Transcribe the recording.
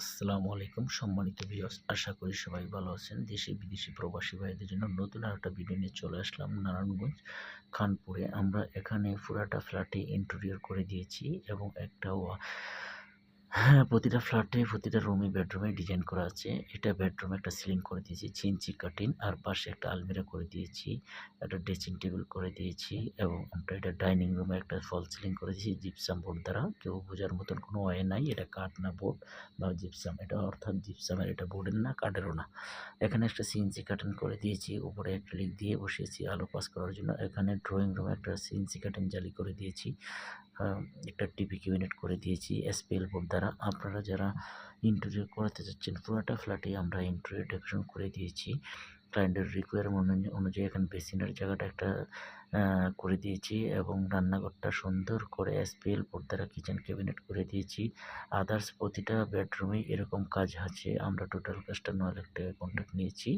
আসসালামু আলাইকুম, সম্মানিত ভিউয়ার্স আশা করি সবাই ভালো আছেন। দেশে বিদেশি প্রবাসী ভাইদের জন্য নতুন আর একটা ভিডিও নিয়ে চলে আসলাম নারায়ণগঞ্জ, খানপুরে। আমরা এখানে পুরাটা ফ্ল্যাটে ইন্টেরিয়র করে দিয়েছি এবং একটা হ্যাঁ প্রতিটা ফ্ল্যাটে প্রতিটা রুমে বেডরুমে ডিজাইন করা আছে। এটা বেডরুমে একটা সিলিং করে দিয়েছি চিনচি কাটিং। আর পাশে একটা আলমিরা করে দিয়েছি একটা ড্রেসিং টেবিল করে দিয়েছি এবং আমরা এটা ডাইনিং রুমে একটা ফল সিলিং করে দিয়েছি জিপসাম বোর্ড দ্বারা। কেউ বোঝার মতন কোনো ওয়ে নাই এটা কাঠ না বোর্ড বা জিপসাম। এটা অর্থাৎ জিপসামের এটা বোর্ডের না কাঠেরও না। এখানে একটা সিএনসি কার্টেন করে দিয়েছি উপরে ক্লিক দিয়ে বসিয়েছি আলো পাস করার জন্য। এখানে ড্রয়িং রুমে একটা সিএনসি কার্টেন জালি করে দিয়েছি। আহ, একটা টিভি ক্যাবিনেট করে দিয়েছি এসপিএল বোর্ড দ্বারা। আপনারা যারা ইন্টেরিয়র করাতে চাচ্ছেন পুরোটা ফ্ল্যাটে আমরা ইন্টেরিয়র ডেকোরেশন করে দিয়েছি। ক্লায়েন্টের রিকোয়ারমেন্ট অনুযায়ী এখানে বেসিনের জায়গাটা একটা করে দিয়েছি এবং রান্নাঘরটা সুন্দর করে এসপিএল বোর্ড দ্বারা কিচেন ক্যাবিনেট করে দিয়েছি। আদার্স প্রতিটা বেডরুমে এরকম কাজ আছে। আমরা টোটাল কাজটা নয় লাখ টাকা কন্ট্রাক্ট নিয়েছি।